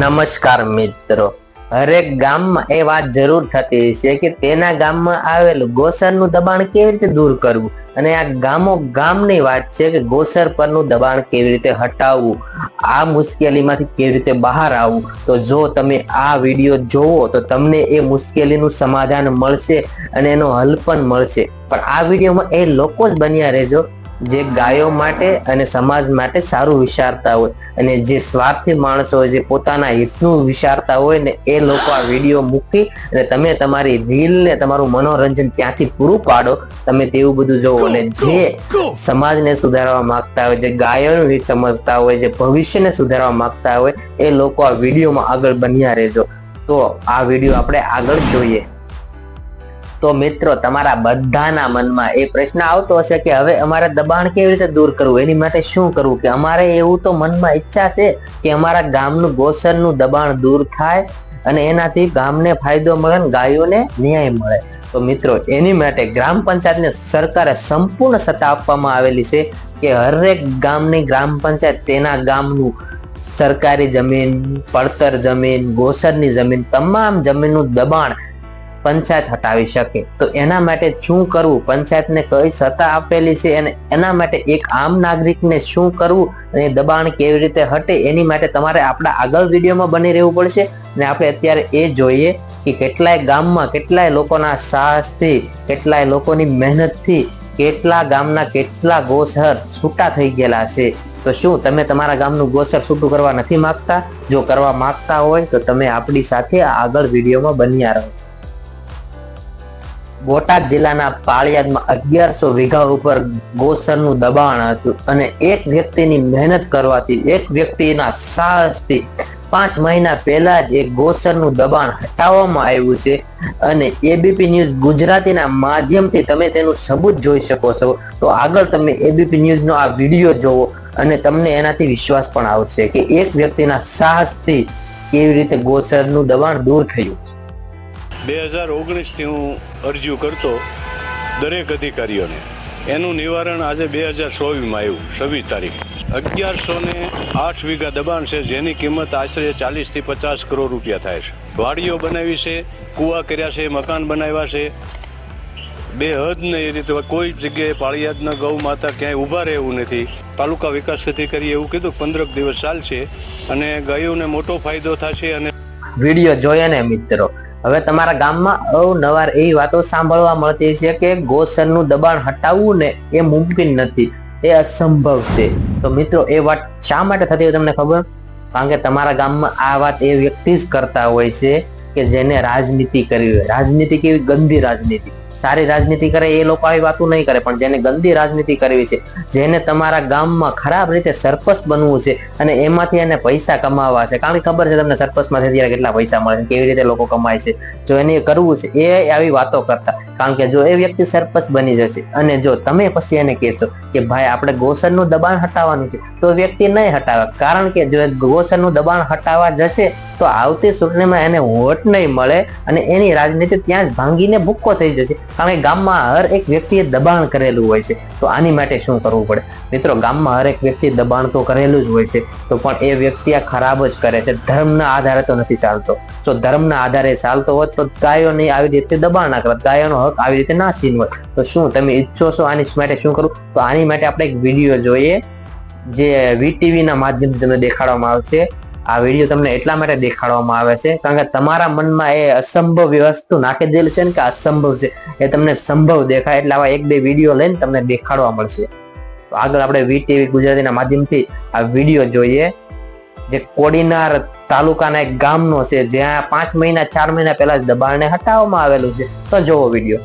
નમસ્કાર મિત્રો. હરેક ગામમાં એ વાત જરૂર થતી છે કે તેના ગામમાં આવેલું ગોસરનું દબાણ કેવી રીતે દૂર કરવું? અને આ ગામો ગામની વાત છે કે ગોસર પરનું દબાણ કેવી રીતે હટાવવું? આ મુશ્કેલીમાંથી કેવી રીતે બહાર આવવું? તો જો તમે આ વીડિયો જોવો, તો તમને એ મુશ્કેલીનું સમાધાન મળશે અને એનો હલ પણ મળશે. પણ આ વિડીયોમાં એ લોકો જ બન્યા રહેજો જે ગાયો માટે અને સમાજ માટે સારું વિચારતા હોય અને જે સ્વાર્થી માણસો હોય જે પોતાના હિતનું વિચારતા હોય ને એ લોકો આ વીડિયો મૂકી અને તમે તમારી રીલ ને તમારું મનોરંજન ત્યાંથી પૂરું પાડો તમે તેવું બધું જોવો. અને જે સમાજને સુધારવા માંગતા હોય જે ગાયોનું હિત સમજતા હોય જે ભવિષ્યને સુધારવા માંગતા હોય એ લોકો આ વિડીયોમાં આગળ બન્યા રહેજો. તો આ વીડિયો આપણે આગળ જોઈએ. તો મિત્રો, તમારા બધાના મનમાં એ પ્રશ્ન આવતો હશે કે હવે અમારે દબાણ કેવી રીતે દૂર કરવું? એની માટે શું કરવું? કે અમારે એવું તો મનમાં ઈચ્છા છે કે અમારા ગામનું ગોસરનું દબાણ દૂર થાય અને એનાથી ગામને ફાયદો મળે અને ગાયોને ન્યાય મળે. તો મિત્રો, એની માટે ગ્રામ પંચાયતને સરકારે સંપૂર્ણ સત્તા આપવામાં આવેલી છે કે હરેક ગામની ગ્રામ પંચાયત તેના ગામનું સરકારી જમીન, પડતર જમીન, ગોસરની જમીન, તમામ જમીનનું દબાણ પંચાયત હટાવી શકે. તો એના માટે શું કરવું? પંચાયતને કઈ સત્તા આપેલી છે અને એના માટે એક આમ નાગરિકને શું કરવું અને દબાણ કેવી રીતે હટે એની માટે તમારે આપણા આગળ વિડીયોમાં બની રહેવું પડશે અને આપણે અત્યારે એ જોઈએ કે કેટલાય ગામમાં કેટલાય લોકોના સાહસથી, કેટલાય લોકોની મહેનતથી કેટલા ગામના કેટલા ગોસર છૂટા થઈ ગયેલા છે. તો શું તમે તમારા ગામનું ગોસર છૂટું કરવા નથી માંગતા? જો કરવા માંગતા હોય તો તમે આપણી સાથે આગળ વિડીયોમાં બન્યા રહો. બોટાદ જિલ્લાના પાળિયાદમાં અગિયારસો વીઘા ઉપર ગોસરનું દબાણ હતું અને એક વ્યક્તિની મહેનત કરવાથી એક વ્યક્તિના સાહસથી પાંચ મહિના પહેલા જ એક ગોસરનું દબાણ હટાવવામાં આવ્યું છે. અને એબીપી ન્યૂઝ ગુજરાતીના માધ્યમથી તમે તેનું સબૂત જોઈ શકો છો. તો આગળ તમે એબીપી ન્યૂઝનો આ વીડિયો જોવો અને તમને એનાથી વિશ્વાસ પણ આવશે કે એક વ્યક્તિના સાહસથી કેવી રીતે ગોસરનું દબાણ દૂર થયું. બે હજાર ઓગણીસથી હું અરજીઓ કરતો દરેક અધિકારીઓને. એનું નિવારણ આજે બે હજાર ચોવીસમાં આવ્યું, છવ્વીસ તારીખ. અગિયારસો ને આઠ વીઘા દબાણ છે, જેની કિંમત આશરે ચાલીસથી પચાસ કરોડ રૂપિયા થાય છે. વાડીઓ બનાવી છે, કૂવા કર્યા છે, મકાન બનાવ્યા છે. બે હદ ને એ રીતે કોઈ જગ્યાએ પાળિયાદના ગૌ માતા ક્યાંય ઊભા રહે એવું નથી. તાલુકા વિકાસ અધિકારીએ એવું કીધું પંદરક દિવસ ચાલશે અને ગાયોને મોટો ફાયદો થશે અને વીડિયો જોયા ને મિત્રો? હવે તમારા ગામમાં અવનવાર એવી વાતો સાંભળવા મળતી છે કે ગોસરનું દબાણ હટાવવું ને એ મુમકિન નથી, એ અસંભવ છે. તો મિત્રો, એ વાત શા માટે થતી હોય તમને ખબર? કારણ કે તમારા ગામમાં આ વાત એ વ્યક્તિ જ કરતા હોય છે કે જેને રાજનીતિ કરવી હોય. રાજનીતિ કેવી? ગંદી રાજનીતિ. સારી રાજનીતિ કરે એ લોકો આવી વાતો નહીં કરે. પણ જેને ગંદી રાજનીતિ કરવી છે, જેને તમારા ગામમાં ખરાબ રીતે સરપસ બનવું છે અને એમાંથી એને પૈસા કમાવા છે. કારણ કે ખબર છે તમને સરપસમાંથી અત્યારે કેટલા પૈસા મળે છે, કેવી રીતે લોકો કમાય છે. જો એને કરવું છે, એ આવી વાતો કરતા. કારણ કે જો એ વ્યક્તિ સરપંચ બની જશે અને જો તમે પછી એને કહેશો કે ભાઈ, આપણે ગોસરનું દબાણ હટાવવાનું છે, તો વ્યક્તિ નહીં હટાવે. કારણ કે જો ગોસરનું દબાણ હટાવવા જશે, તો આવતી ચૂંટણીમાં એને વોટ નહીં મળે અને એની રાજનીતિ ત્યાં જ ભાંગીને ભૂક્કો થઈ જશે. કારણ કે ગામમાં હર એક વ્યક્તિએ દબાણ કરેલું હોય છે. તો આની માટે શું કરવું પડે? મિત્રો, ગામમાં હર એક વ્યક્તિ દબાણ તો કરેલું જ હોય છે. તો પણ એ વ્યક્તિ આ ખરાબ જ કરે છે. ધર્મના આધારે તો નથી ચાલતો. જો ધર્મના આધારે ચાલતો હોત તો ગાયોની આવી રીતે દબાણ ના કરત. ગાયોનો હક આવી રીતે ના છીનવત તો શું તમે ઈચ્છો છો આની માટે શું કરવું? તો આની માટે આપણે એક વીડિયો જોઈએ, જે વીટીવીના માધ્યમથી તમને દેખાડવામાં આવશે. આ વીડિયો તમને એટલા માટે દેખાડવામાં આવે છે, કારણ કે તમારા મનમાં એ અસંભવ વસ્તુ નાખી દેલ છે ને કે અસંભવ છે, એ તમને સંભવ દેખાય, એટલે આવા એક બે વીડિયો લઈને તમને દેખાડવા મળશે. તો આગળ આપણે વીટીવી ગુજરાતીના માધ્યમથી આ વીડિયો જોઈએ. જે કોડીનાર તાલુકાના એક ગામનો છે, જ્યાં પાંચ મહિના, ચાર મહિના પહેલા દબાણને હટાવવામાં આવેલું છે. તો જોવો વીડિયો.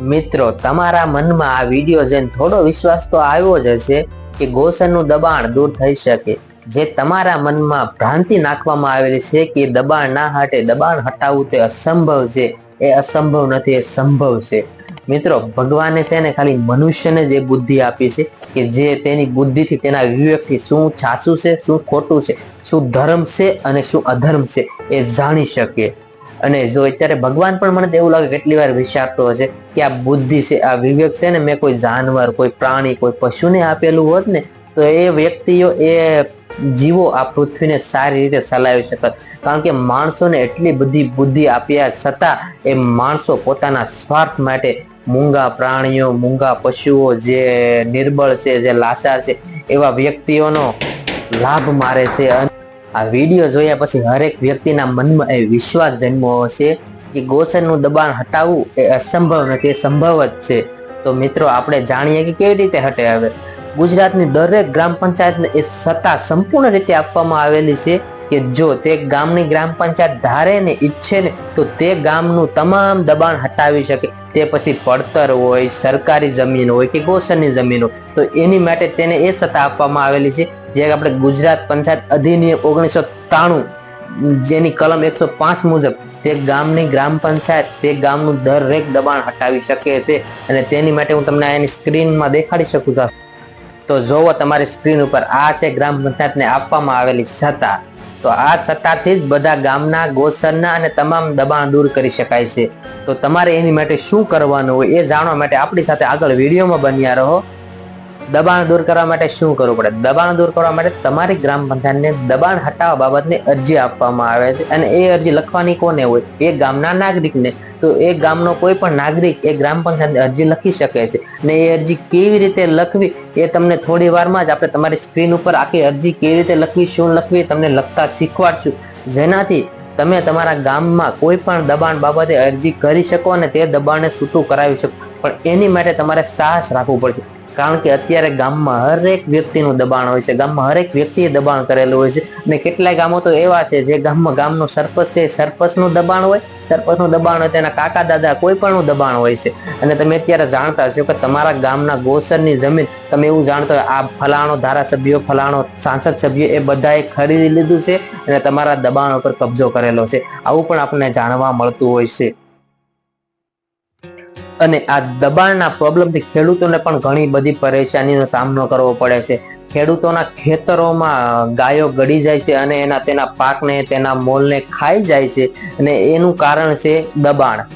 મિત્રો, તમારા મનમાં આ વીડિયો જોઈને થોડો વિશ્વાસ તો આવ્યો જ હશે કે ગોસનનું દબાણ દૂર થઈ શકે. જે તમારા મનમાં ભ્રાંતિ નાખવામાં આવેલી છે કે દબાણ ના હટે દબાણ હટાવવું તે અસંભવ છે. એ અસંભવ નથી, એ સંભવ છે. મિત્રો, ભગવાને છે ને ખાલી મનુષ્યને જ એ બુદ્ધિ આપી છે કે જે તેની બુદ્ધિથી, તેના વિવેકથી શું સાચું છે, શું ખોટું છે, શું ધર્મ છે અને શું અધર્મ છે એ જાણી શકે. અને જો અત્યારે ભગવાન પણ મને એવું લાગે કેટલી વાર વિચારતો હશે કે આ બુદ્ધિ છે, આ વિવેક છે ને મેં કોઈ જાનવર, કોઈ પ્રાણી, કોઈ પશુને આપેલું હોત ને, તો એ વ્યક્તિઓ એ જીવો આ પૃથ્વીને સારી રીતે ચલાવી શકત. કારણ કે માણસોને એટલી બધી બુદ્ધિ આપ્યા છતાં એ માણસો પોતાના સ્વાર્થ માટે મૂંગા પ્રાણીઓ, મૂંગા પશુઓ જે નિર્બળ છે, જે લાચાર છે, એવા વ્યક્તિઓનો લાભ મારે છે. આ વીડિયો જોયા પછી હરેક વ્યક્તિના મનમાં એ વિશ્વાસ જન્મવો છે કે ગોસનનું દબાણ હટાવવું એ અસંભવ નથી, એ સંભવ જ છે. તો મિત્રો, આપણે જાણીએ કે કેવી રીતે હટે હવે? ગુજરાતની દરેક ગ્રામ પંચાયતને એ સત્તા સંપૂર્ણ રીતે આપવામાં આવેલી છે કે જો તે ગામની ગ્રામ પંચાયત ધારે ને ઈચ્છે ને તો તે ગામનું તમામ દબાણ હટાવી શકે. તે પછી પડતર હોય, સરકારી જમીન હોય કે ગોસરની જમીન હોય, તો એની માટે તેને એ સત્તા આપવામાં આવેલી છે જે આપણે ગુજરાત પંચાયત અધિનિયમ ઓગણીસો ત્રાણું, જેની કલમ એકસો પાંચ મુજબ તે ગામની ગ્રામ પંચાયત તે ગામનું દરેક દબાણ હટાવી શકે છે અને તેની માટે હું તમને એની સ્ક્રીનમાં દેખાડી શકું છું. તો જોવો, તમારી સ્ક્રીન ઉપર આ છે ગ્રામ પંચાયતને આપવામાં આવેલી સત્તા. તો આ સત્તાથી જ બધા ગામના ગોસરના અને તમામ દબાણ દૂર કરી શકાય છે. તો તમારે એની માટે શું કરવાનું હોય એ જાણવા માટે આપણી સાથે આગળ વિડીયોમાં બન્યા રહો. દબાણ દૂર કરવા માટે શું કરવું પડે? દબાણ દૂર કરવા માટે તમારી ગ્રામ પંચાયતને દબાણ હટાવવા બાબતની અરજી આપવામાં આવે છે. અને એ અરજી લખવાની કોને હોય? એ ગામના નાગરિકને. તો એ ગામનો કોઈ પણ નાગરિક એ ગ્રામ પંચાયતની અરજી લખી શકે છે. ને એ અરજી કેવી રીતે લખવી એ તમને થોડી વારમાં જ આપણે તમારી સ્ક્રીન ઉપર આખી અરજી કેવી રીતે લખવી, શું લખવી તમને લખતા શીખવાડશું. જેનાથી તમે તમારા ગામમાં કોઈ પણ દબાણ બાબતે અરજી કરી શકો અને તે દબાણને છૂટું કરાવી શકો. પણ એની માટે તમારે સાહસ રાખવું પડશે. કારણ કે અત્યારે ગામમાં હરેક વ્યક્તિનું દબાણ હોય છે. ગામમાં હરેક વ્યક્તિએ દબાણ કરેલું હોય છે. અને કેટલાય ગામો તો એવા છે જે ગામમાં ગામનું સરપંચ છે સરપંચનું દબાણ હોય. સરપંચનું દબાણ હોય તેના કાકા, દાદા કોઈ પણનું દબાણ હોય છે. અને તમે અત્યારે જાણતા હશો કે તમારા ગામના ગોસરની જમીન તમે એવું જાણતા હોય, આ ફલાણો ધારાસભ્યો, ફલાણો સાંસદ સભ્ય એ બધાએ ખરીદી લીધું છે અને તમારા દબાણ ઉપર કબજો કરેલો છે. આવું પણ આપણને જાણવા મળતું હોય છે. અને આ દબાણના પ્રોબ્લેમથી ખેડૂતોને પણ ઘણી બધી પરેશાનીનો સામનો કરવો પડે છે. ખેડૂતોના ખેતરોમાં ગાયો ગળી જાય છે અને એના તેના પાકને, તેના મોલને ખાઈ જાય છે અને એનું કારણ છે દબાણ.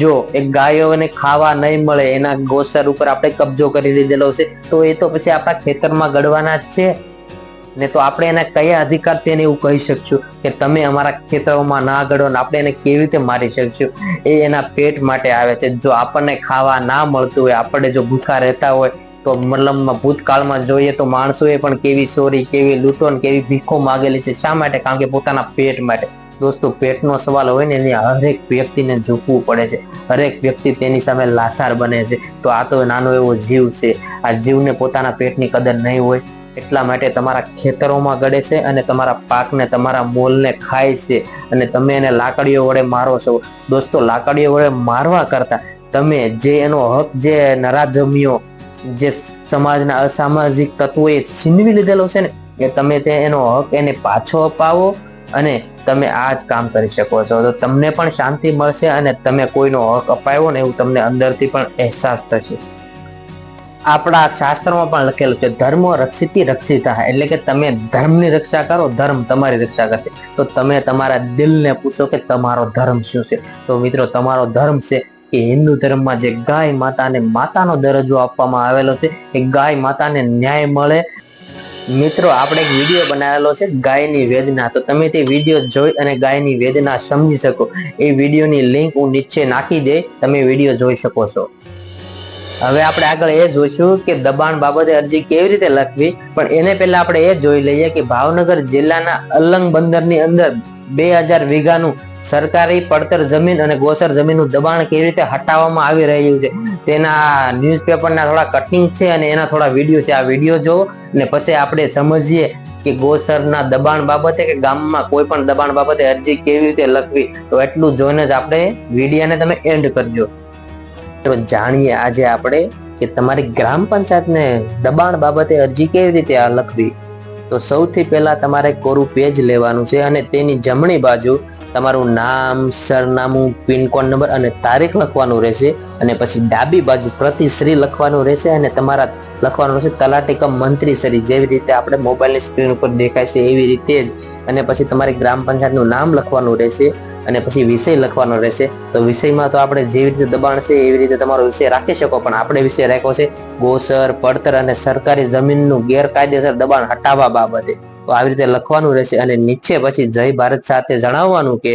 જો એ ગાયોને ખાવા નહીં મળે, એના ગોસર ઉપર આપણે કબજો કરી દીધેલો છે, તો એ તો પછી આપણા ખેતરમાં ગળવાના જ છે. ને તો આપણે એને કયા અધિકારથી એને એવું કહી શકશું કે તમે અમારા ખેતરોમાં ના ગળો ને આપણે એને કેવી રીતે મારી શકશું? એ એના પેટ માટે આવે છે. જો આપણને ખાવા ના મળતું હોય, આપણે જો ભૂખા રહેતા હોય, તો મતલબમાં ભૂતકાળમાં જોઈએ તો માણસોએ પણ કેવી ચોરી કેવી લૂંટો ને કેવી ભીખો માગેલી છે. શા માટે? કારણ કે પોતાના પેટ માટે. દોસ્તો, પેટનો સવાલ હોય ને, એની હરેક વ્યક્તિને ઝૂકવું પડે છે. હરેક વ્યક્તિ તેની સામે લાસાર બને છે. તો આ તો નાનો એવો જીવ છે. આ જીવને પોતાના પેટની કદર નહીં હોય. એટલા માટે તમારા ખેતરોમાં ગળે છે અને તમારા પાકને, તમારા મોલને ખાય છે અને તમે એને લાકડીઓ વડે મારો છો. દોસ્તો, લાકડીઓ વડે મારવા કરતા તમે જે એનો હક, જે નરાધમીઓ, જે સમાજના અસામાજિક તત્વોએ છીનવી લીધેલો છે ને, એ તમે તે એનો હક એને પાછો અપાવો અને તમે આ જ કામ કરી શકો છો. તો તમને પણ શાંતિ મળશે અને તમે કોઈનો હક અપાયો ને એવું તમને અંદરથી પણ અહેસાસ થશે. આપણા શાસ્ત્રમાં પણ લખેલું છે, ધર્મ રક્ષિત રક્ષિતા. એટલે કે તમે ધર્મની રક્ષા કરો, ધર્મ તમારી રક્ષા કરશે. તો તમે તમારા દિલને પૂછો કે તમારો ધર્મ શું છે? તો મિત્રો, તમારો ધર્મ છે કે હિન્દુ ધર્મમાં જે ગાય માતાને માતાનો દરજ્જો આપવામાં આવેલો છે, એ ગાય માતાને ન્યાય મળે. મિત્રો, આપણે એક વીડિયો બનાવેલો છે, ગાયની વેદના. તો તમે તે વીડિયો જોઈ અને ગાયની વેદના સમજી શકો. એ વિડીયોની લિંક હું નીચે નાખી દે, તમે વીડિયો જોઈ શકો છો. હવે આપણે આગળ એ જોઈશું કે દબાણ બાબતે અરજી કેવી રીતે લખવી, પણ એને પહેલા આપણે એ જોઈ લઈએ કે ભાવનગર જિલ્લાના અલંગ બંદરની અંદર બે હજાર વીઘાનું સરકારી પડતર જમીન અને ગોસર જમીનનું દબાણ કેવી રીતે હટાવવામાં આવી રહ્યું છે. તેના ન્યૂઝપેપરના થોડા કટિંગ છે અને એના થોડા વીડિયો છે. આ વીડિયો જોવો અને પછી આપણે સમજીએ કે ગોસરના દબાણ બાબતે કે ગામમાં કોઈ પણ દબાણ બાબતે અરજી કેવી રીતે લખવી, તો એટલું જોઈને જ આપણે વિડીયાને તમે એન્ડ કરજો તો જાણીએ આજે આપણે કે તમારી ગ્રામ પંચાયતને દબાણ બાબતે અરજી કેવી રીતે આ લખવી? તો સૌથી પહેલા તમારે કોરું પેજ લેવાનું છે અને તેની જમણી બાજુ તમારું નામ, સરનામું, પિનકોડ નંબર અને તારીખ લખવાનું રહેશે અને પછી ડાબી બાજુ પ્રતિશ્રી લખવાનું રહેશે અને તમારા લખવાનું રહેશે તલાટીકમ મંત્રી શ્રી. જેવી રીતે આપણે મોબાઈલની સ્ક્રીન ઉપર દેખાય છે એવી રીતે જ. અને પછી તમારી ગ્રામ પંચાયતનું નામ લખવાનું રહેશે અને પછી વિષય લખવાનો રહેશે. તો વિષયમાં તો આપણે જેવી રીતે દબાણ છે, એવી રીતે તમારો વિષય રાખી શકો, પણ આપણે વિષય રાખ્યો છે, ગોસર, પડતર અને સરકારી જમીનનું ગેરકાયદેસર દબાણ હટાવવા બાબતે. તો આવી રીતે લખવાનું રહેશે અને નીચે પછી જય ભારત સાથે જણાવવાનું કે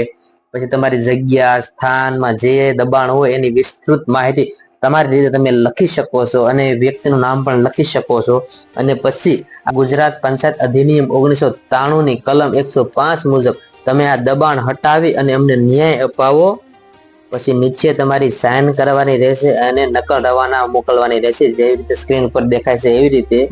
પછી તમારી જગ્યા, સ્થાનમાં જે દબાણ હોય એની વિસ્તૃત માહિતી તમારી રીતે તમે લખી શકો છો અને વ્યક્તિનું નામ પણ લખી શકો છો. અને પછી ગુજરાત પંચાયત અધિનિયમ ઓગણીસો ત્રાણું ની કલમ એકસો પાંચ મુજબ તમે આ દબાણ હટાવી અને અમને ન્યાય અપાવો. પછી નીચે તમારી સાઇન કરવાની રહેશે અને નકલ રવાના મોકલવાની રહેશે. જેવી રીતે સ્ક્રીન પર દેખાય છે એવી રીતે.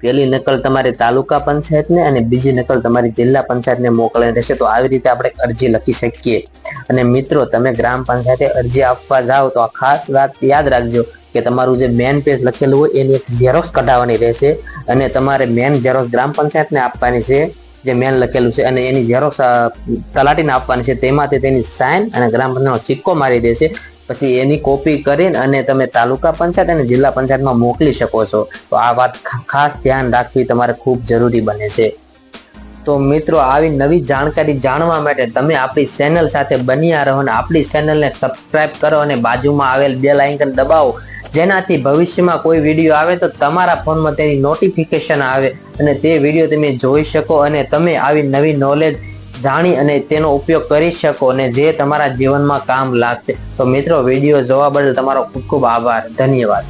પહેલી નકલ તમારી તાલુકા પંચાયતને અને બીજી નકલ તમારી જિલ્લા પંચાયતને મોકલવાની રહેશે. તો આવી રીતે આપણે અરજી લખી શકીએ. અને મિત્રો, તમે ગ્રામ પંચાયતે અરજી આપવા જાઓ તો આ ખાસ વાત યાદ રાખજો કે તમારું જે મેન પેજ લખેલું હોય એની એક ઝેરોક્સ કઢાવવાની રહેશે. અને તમારે મેન ઝેરોક્સ ગ્રામ પંચાયતને આપવાની છે. જે મેન લખેલું છે અને એની ઝેરોક્ષ તલાટીને આપવાની છે. તેમાંથી તેની સાઇન અને ગ્રામ પંચાયતનો સિક્કો મારી દેશે. પછી એની કોપી કરીને અને તમે તાલુકા પંચાયત અને જિલ્લા પંચાયતમાં મોકલી શકો છો. તો આ વાત ખાસ ધ્યાન રાખવી તમારે ખૂબ જરૂરી બને છે. તો મિત્રો, આવી નવી જાણકારી જાણવા માટે તમે આપણી ચેનલ સાથે બન્યા રહો અને આપણી ચેનલને સબસ્ક્રાઇબ કરો અને બાજુમાં આવેલ બેલ આઇકન દબાવો. જેનાથી ભવિષ્યમાં કોઈ વીડિયો આવે તો તમારા ફોનમાં તેની નોટિફિકેશન આવે અને તે વીડિયો તમે જોઈ શકો અને તમે આવી નવી નોલેજ જાણી અને તેનો ઉપયોગ કરી શકો અને જે તમારા જીવનમાં કામ લાગશે. તો મિત્રો વીડિયો જોવા બદલ તમારો ખૂબ ખૂબ આભાર. ધન્યવાદ.